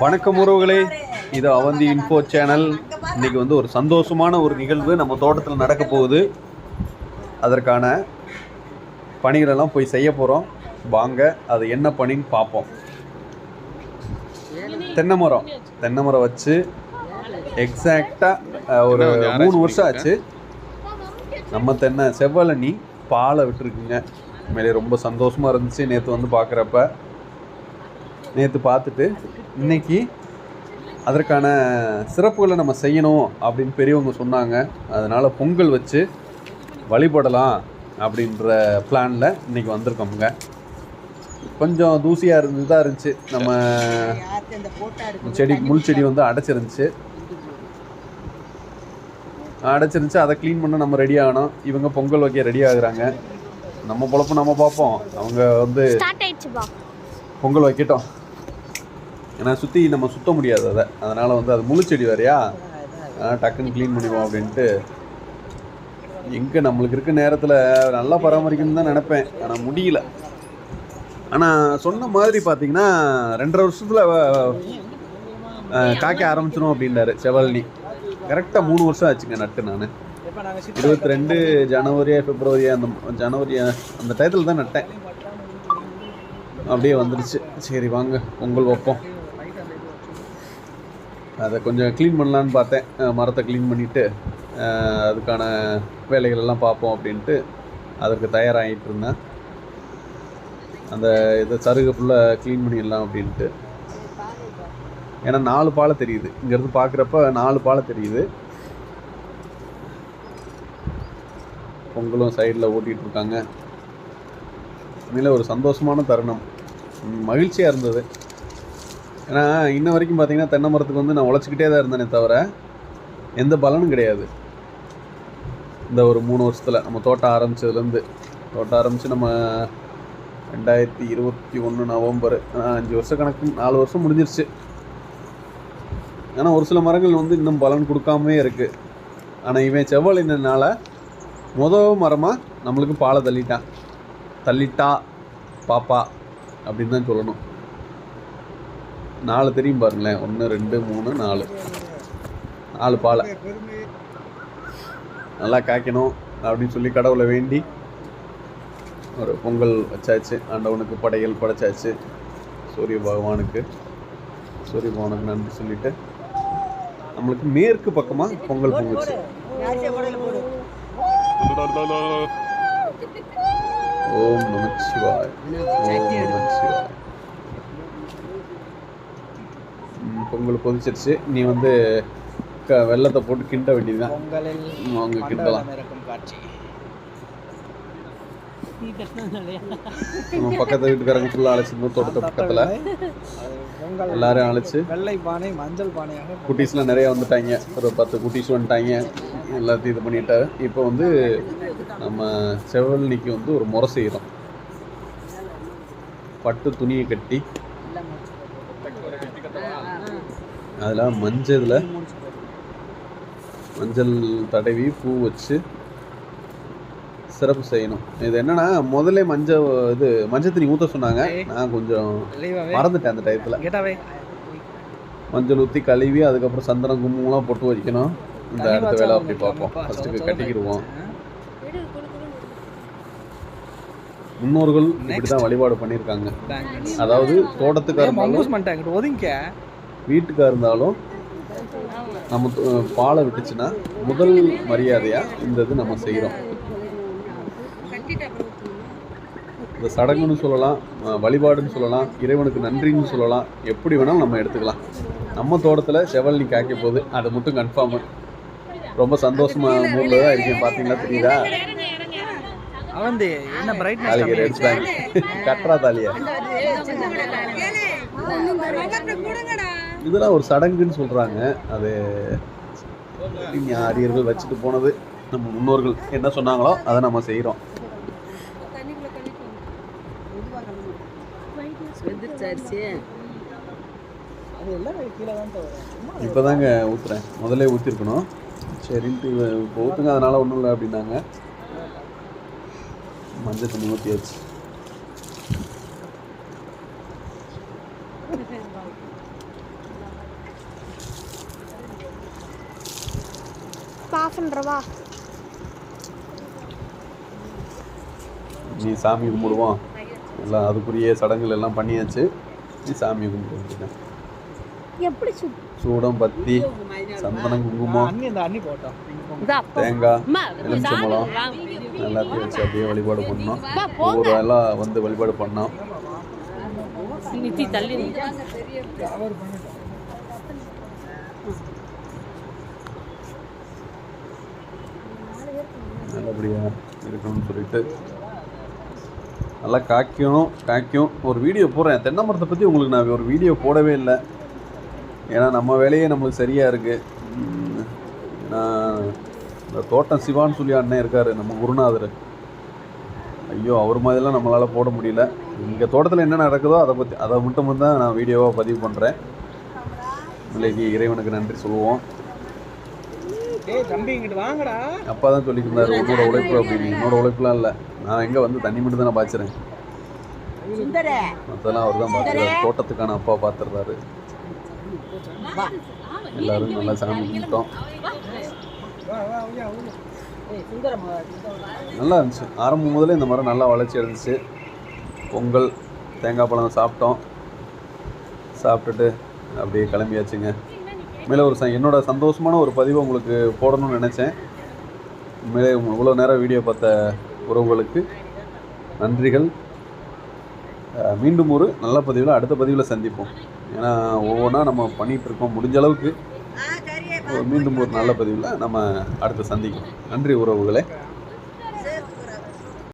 வணக்கம் உறவுகளே. இது அவந்தி இன்ஃபோ சேனல் இன்னைக்கு வந்து ஒரு சந்தோஷமான ஒரு நிகழ்வு நம்ம தோட்டத்தில் நடக்க போகுது. அதற்கான பணிகளெல்லாம் போய் செய்ய போகிறோம் வாங்க அது என்ன பணின்னு பார்ப்போம். தென்னை மரம். தென்னை மரம் வச்சு எக்ஸாக்டாக ஒரு மூணு வருஷம் ஆச்சு. நம்ம தென்னை செவ்வழனி பாலை விட்டுருக்குங்க. உண்மையிலே ரொம்ப சந்தோஷமாக இருந்துச்சு நேற்று வந்து பார்க்குறப்ப. நேற்று பார்த்துட்டு இன்னைக்கு அதற்கான சிறப்புகளை நம்ம செய்யணும் அப்படின்னு பெரியவங்க சொன்னாங்க. அதனால் பொங்கல் வச்சு வழிபடலாம் அப்படின்ற பிளானில் இன்னைக்கு வந்திருக்கோமுங்க. கொஞ்சம் தூசியாக இருந்து தான் இருந்துச்சு. நம்ம செடி முள் செடி வந்து அடைச்சிருந்துச்சு. அடைச்சிருந்துச்சு. அதை க்ளீன் பண்ண நம்ம ரெடி ஆகணும். இவங்க பொங்கல் வைக்க ரெடி ஆகுறாங்க. நம்ம பொழப்பு நம்ம பார்ப்போம். அவங்க வந்து பொங்கல் வைக்கட்டும். ஏன்னா சுற்றி நம்ம சுத்த முடியாது அதை. அதனால் வந்து அது முழு செடி வேறையா? அதனால் டக்குன்னு க்ளீன் பண்ணிடுவோம் அப்படின்ட்டு. எங்கே நம்மளுக்கு இருக்க நேரத்தில் நல்லா பராமரிக்கணும்னு தான் நினைப்பேன். ஆனால் முடியல. ஆனால் சொன்ன மாதிரி பார்த்தீங்கன்னா ரெண்டரை வருஷத்தில் காய்க்க ஆரம்பிச்சிடும் அப்படின்றாரு செவல்னி கரெக்டாக மூணு வருஷம் ஆச்சுங்க நட்டு நான். இருபத்தி ரெண்டு ஜனவரி பிப்ரவரியா அந்த ஜனவரியா அந்த டயத்தில் தான் நட்டேன். அப்படியே வந்துடுச்சு சரி வாங்க பொங்கல் வைப்போம். அதை கொஞ்சம் க்ளீன் பண்ணலான்னு பார்த்தேன். மரத்தை க்ளீன் பண்ணிவிட்டு அதுக்கான வேலைகளெல்லாம் பார்ப்போம் அப்படின்ட்டு அதற்கு தயாராகிட்டு இருந்தேன். அந்த இதை சருகை ஃபுல்லாக க்ளீன் பண்ணிடலாம் அப்படின்ட்டு. ஏன்னா நாலு பாலை தெரியுது. இங்கேருந்து பார்க்குறப்ப நாலு பாலை தெரியுது. பொங்கலும் சைடில் ஓட்டிகிட்டு இருக்காங்க. உண்மையில் ஒரு சந்தோஷமான தருணம். மகிழ்ச்சியாக இருந்தது. ஏன்னா இன்ன வரைக்கும் பார்த்தீங்கன்னா தென்னை மரத்துக்கு வந்து நான் உழைச்சிக்கிட்டே தான் இருந்தேனே தவிர எந்த பலனும் கிடையாது. இந்த ஒரு மூணு வருஷத்தில் நம்ம தோட்டம் ஆரம்பிச்சதுலேருந்து தோட்டம் ஆரம்பித்து நம்ம ரெண்டாயிரத்தி இருபத்தி ஒன்று நவம்பர் அஞ்சு வருஷ கணக்கு நாலு வருஷம் முடிஞ்சிருச்சு. ஆனால் ஒரு சில மரங்கள் வந்து இன்னும் பலன் கொடுக்காமே இருக்குது ஆனால் இவன் செவ்வாழினால முத மரமாக நம்மளுக்கு பாலை தள்ளிட்டான். தள்ளிட்டா பாப்பா அப்படின்னு தான் சொல்லணும். நாலு தெரியும் பாருங்களேன். ஒன்று ரெண்டு மூணு நாலு. நாலு பாலை. நல்லா காய்க்கணும் அப்படின்னு சொல்லி கடவுளை வேண்டி ஒரு பொங்கல் வச்சாச்சு. ஆண்டவனுக்கு படையல் படைச்சாச்சு. சூரிய பகவானுக்கு. சூரிய பகவானுக்கு நன்றி சொல்லிட்டு நம்மளுக்கு மேற்கு பக்கமாக பொங்கல் பொங்குச்சு ஓம் நமச்சிவாய். ஓம் நமச்சிவாய். ம், பொங்கல் கொதிச்சிருச்சு. நீ வந்து க வெள்ளத்தை போட்டு கிண்ட வேண்டியதுதான். பொங்கலில் அவங்க கிண்டலாம் மண்டபம் இருக்கும் காட்சி. நம்ம பக்கத்து வீட்டுக்காரங்க ஃபுல்லாக அழைச்சிருந்தோம் தோட்டத்து பக்கத்தில். எல்லாரையும் அழைச்சு. வெள்ளை பானை மஞ்சள் பானையாக குட்டீஸ்லாம் நிறைய வந்துட்டாங்க. ஒரு பத்து குட்டீஸ் வந்துட்டாங்க. எல்லாத்தையும் இது பண்ணிட்டு இப்போ வந்து நம்ம செவல்னிக்கு வந்து ஒரு முறை செய்கிறோம் பட்டு துணியை கட்டி அதில் மஞ்சள் மஞ்சள் தடவி பூ வச்சு சிறப்பு செய்யணும். இது என்னன்னா முதல்ல மஞ்சள் இது மஞ்சள் தண்ணி ஊற்ற சொன்னாங்க. நான் கொஞ்சம் மறந்துட்டேன் அந்த டயத்தில். மஞ்சள் ஊற்றி கழுவி அதுக்கப்புறம் சந்தனம் குங்குமம்லாம் போட்டு வைக்கணும் இந்த அடுத்த வேலை அப்படி பார்ப்போம். ஃபஸ்ட்டுக்கு கட்டிக்கிடுவோம். முன்னோர்கள் இப்படி தான் வழிபாடு பண்ணியிருக்காங்க. அதாவது பண்ணிட்டாங்க ஒதுங்க வீட்டுக்காக இருந்தாலும் நம்ம பாலை விட்டுச்சுன்னா முதல் மரியாதையாக இந்த இது நம்ம செய்கிறோம் இந்த சடங்குன்னு சொல்லலாம் வழிபாடுன்னு சொல்லலாம் இறைவனுக்கு நன்றின்னு சொல்லலாம் எப்படி வேணாலும் நம்ம எடுத்துக்கலாம். நம்ம தோட்டத்தில் செவல்னி காய்க்க போகுது அது மட்டும் கன்ஃபார்மு ரொம்ப சந்தோஷமா மூடில் தான் இருக்கேன் பார்த்தீங்களா தெரியுதா? கட்டுறா தாலியா. இதெல்லாம் ஒரு சடங்குன்னு சொல்கிறாங்க அது ஆரியர்கள் வச்சுட்டு போனது நம்ம முன்னோர்கள் என்ன சொன்னாங்களோ அதை நம்ம செய்கிறோம் இப்போ தாங்க ஊற்றுறேன் முதல்ல ஊற்றிருக்கணும் சரின்ட்டு இப்போ ஊற்றுங்க அதனால் ஒன்றும் இல்லை அப்படின்னாங்க. மஞ்சள் தண்ணி ஊற்றியாச்சு ஆஃப் பண்ணுறவா நீ சாமி கும்பிடுவோம் எல்லாம் அதுக்குரிய சடங்குகள் எல்லாம் பண்ணியாச்சு. நீ சாமி கும்பிட்டு எப்படி சூடம் பத்தி சந்தனம் குங்குமம் தேங்காய் எலுமிச்சம்பழம் எல்லாத்தையும் வச்சு அப்படியே வழிபாடு பண்ணோம். ஒவ்வொரு எல்லாம் வந்து வழிபாடு பண்ணோம். தள்ளி நல்லபடியாக இருக்கணும்னு சொல்லிட்டு. நல்லா காய்க்கணும் காய்க்கும். ஒரு வீடியோ போடுறேன். தென்னை மரத்தை பற்றி உங்களுக்கு நான் ஒரு வீடியோ போடவே இல்லை. ஏன்னா நம்ம வேலையே நம்மளுக்கு சரியாக இருக்குது நான் இந்த தோட்டம் சிவான்னு சொல்லி அண்ணன் இருக்கார் நம்ம குருநாதர். ஐயோ அவர் மாதிரிலாம் நம்மளால் போட முடியல. இங்கே தோட்டத்தில் என்ன நடக்குதோ அதை பற்றி அதை மட்டும் தான் நான் வீடியோவாக பதிவு பண்ணுறேன் இன்னைக்கு இறைவனுக்கு நன்றி சொல்லுவோம். அப்பா தான் சொல்லியிருந்தாரு உன்னோட உழைப்பு அப்படின்னு என்னோட உழைப்புலாம் இல்லை. நான் எங்கே வந்து தண்ணி மட்டும் தான் பாய்ச்சிறேன். மற்றெல்லாம் அவர் தான் பார்த்துறாரு தோட்டத்துக்கான அப்பா பார்த்துறாரு எல்லாரும் நல்லா சாமி கும்பிட்டோம். நல்லா இருந்துச்சு. ஆரம்பம் முதல்ல இந்த மரம் நல்லா வளர்ச்சி அடைஞ்சிச்சு. பொங்கல் தேங்காய் பழம் சாப்பிட்டோம். சாப்பிட்டுட்டு அப்படியே கிளம்பியாச்சுங்க. உண்மையிலே ஒரு ச- என்னோட சந்தோஷமான ஒரு பதிவை உங்களுக்கு போடணும்னு நினச்சேன். உண்மையிலே இவ்வளோ நேரம் வீடியோ பார்த்த உறவுகளுக்கு நன்றிகள். மீண்டும் ஒரு நல்ல பதிவில் அடுத்த பதிவில் சந்திப்போம். ஏன்னா ஒவ்வொன்றா நம்ம பண்ணிகிட்டு இருக்கோம் முடிஞ்ச அளவுக்கு. மீண்டும் ஒரு நல்ல பதிவில் நம்ம அடுத்து சந்திக்கலாம் நன்றி உறவுகளே.